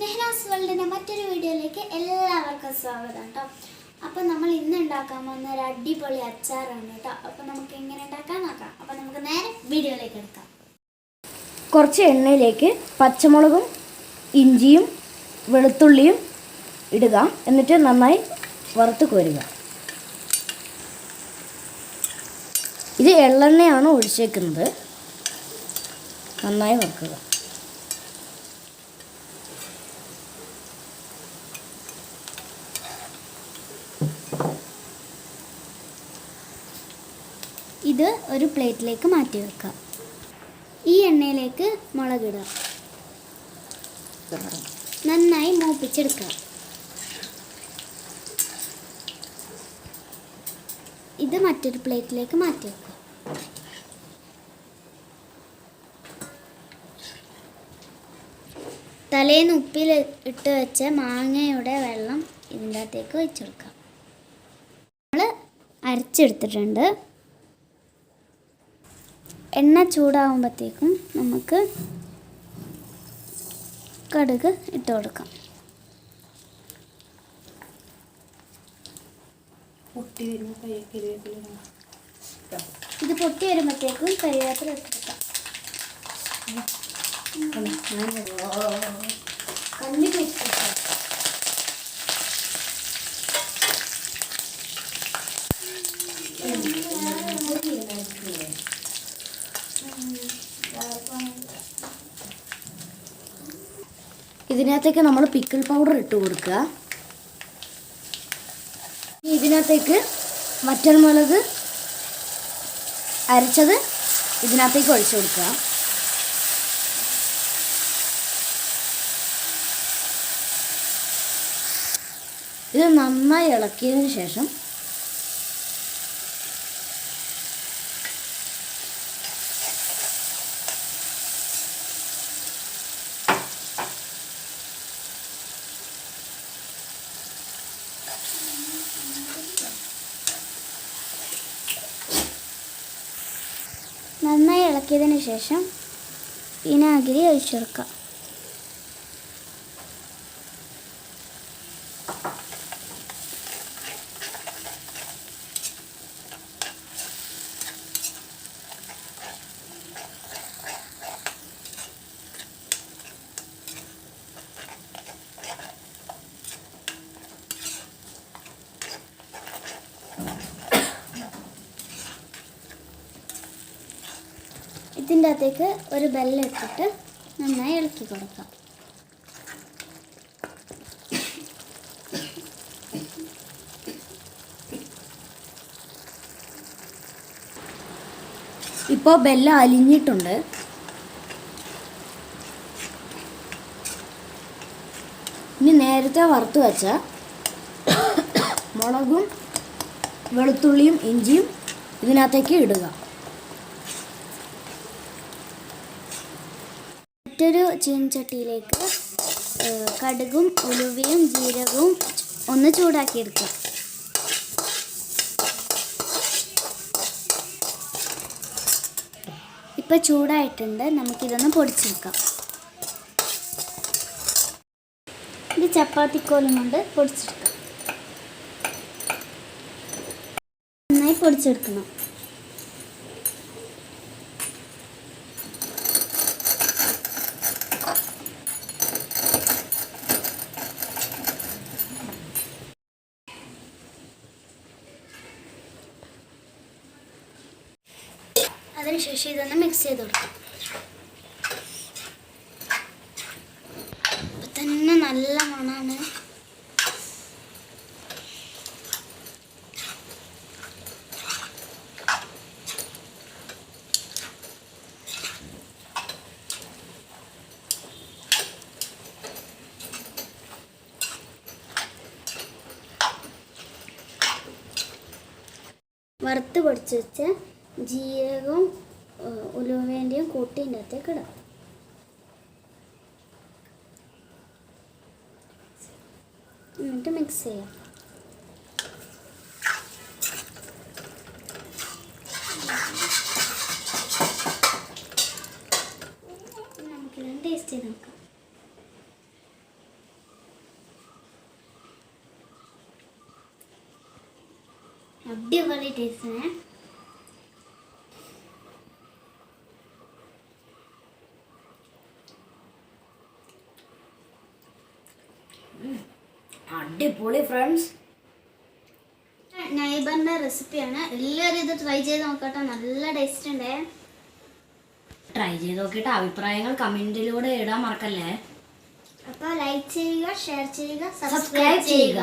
നെഹ്നാസ് വേൾഡിന്റെ മറ്റൊരു വീഡിയോയിലേക്ക് എല്ലാവർക്കും സ്വാഗതം കേട്ടോ. അപ്പോൾ നമ്മൾ ഇന്ന് ഉണ്ടാക്കാൻ പോകുന്ന ഒരു അടിപൊളി അച്ചാറാണ് കേട്ടോ. അപ്പോൾ നമുക്ക് എങ്ങനെ ഉണ്ടാക്കാൻ നോക്കാം. അപ്പോൾ നമുക്ക് നേരെ വീഡിയോയിലേക്ക് എടുക്കാം. കുറച്ച് എണ്ണയിലേക്ക് പച്ചമുളകും ഇഞ്ചിയും വെളുത്തുള്ളിയും ഇടുക. എന്നിട്ട് നന്നായി വറുത്ത് കോരുക. ഇത് എള്ളെണ്ണയാണ് ഒഴിച്ചേക്കുന്നത്. നന്നായി വറുക്കുക. ഇത് ഒരു പ്ലേറ്റിലേക്ക് മാറ്റി വെക്കാം. ഈ എണ്ണയിലേക്ക് മുളകിടുക. നന്നായി മൂപ്പിച്ചെടുക്കുക. ഇത് മറ്റൊരു പ്ലേറ്റിലേക്ക് മാറ്റി വെക്കുക. തലേന്ന് ഉപ്പിൽ ഇട്ട് വെച്ച മാങ്ങയുടെ വെള്ളം ഇതിന്റെ അകത്തേക്ക് നമ്മൾ അരച്ചെടുത്തിട്ടുണ്ട്. എണ്ണ ചൂടാകുമ്പോഴത്തേക്കും നമുക്ക് കടുക് ഇട്ട് കൊടുക്കാം. ഇത് പൊട്ടി വരുമ്പോഴത്തേക്കും കരിയാത്ര ഇട്ടെടുക്കാം ഇതിനകത്തേക്ക് നമ്മൾ പിക്കിൾ പൗഡർ ഇട്ട് കൊടുക്കുക. ഇതിനകത്തേക്ക് വറ്റൽമുളക് അരച്ചത് ഇതിനകത്തേക്ക് ഒഴിച്ചു കൊടുക്കുക. ഇത് നന്നായി ഇളക്കിയതിന് ശേഷം നന്നായി ഇളക്കിയതിന് ശേഷം വിനാഗിരി ഒഴിച്ചു ഇതിന്റെ അകത്തേക്ക് ഒരു ബെല്ലിട്ടിട്ട് നന്നായി ഇളക്കി കൊടുക്കാം. ഇപ്പോൾ ബെല്ല അലിഞ്ഞിട്ടുണ്ട്. ഇനി നേരത്തെ വറുത്ത് വെച്ച മുളകും വെളുത്തുള്ളിയും ഇഞ്ചിയും ഇതിനകത്തേക്ക് ഇടുക. മറ്റൊരു ചീനച്ചട്ടിയിലേക്ക് കടുകും ഉലുവയും ജീരകവും ഒന്ന് ചൂടാക്കിയെടുക്കാം. ഇപ്പം ചൂടായിട്ടുണ്ട്. നമുക്കിതൊന്ന് പൊടിച്ചെടുക്കാം. ഇത് ചപ്പാത്തിക്കോലും കൊണ്ട് പൊടിച്ചെടുക്കാം. നന്നായി പൊടിച്ചെടുക്കണം. അതിനുശേഷം ഇതൊന്ന് മിക്സ് ചെയ്ത് കൊടുക്കാം അപ്പം തന്നെ നല്ല മണമാണ് വറുത്ത് പൊടിച്ച് വെച്ച. ജീരകവും ഉലുവേന്റെയും ഇതിന്റെ അകത്തേക്ക് ഇടാം. എന്നിട്ട് മിക്സ് ചെയ്യാം. അടിപൊളി ടേസ്റ്റ് ആണ് അടിപൊളി ഫ്രണ്ട്സ് നൈബറിന്റെ റെസിപ്പിയാണ് എല്ലാവരും ഇത് ട്രൈ ചെയ്ത് നോക്കട്ടെ. നല്ല ടേസ്റ്റ് ഉണ്ട്. ട്രൈ ചെയ്ത് നോക്കിയിട്ട് അഭിപ്രായങ്ങൾ കമന്റിലൂടെ ഇടാൻ മറക്കല്ലേ? അപ്പോൾ ലൈക്ക് ചെയ്യുക ഷെയർ ചെയ്യുക സബ്സ്ക്രൈബ് ചെയ്യുക.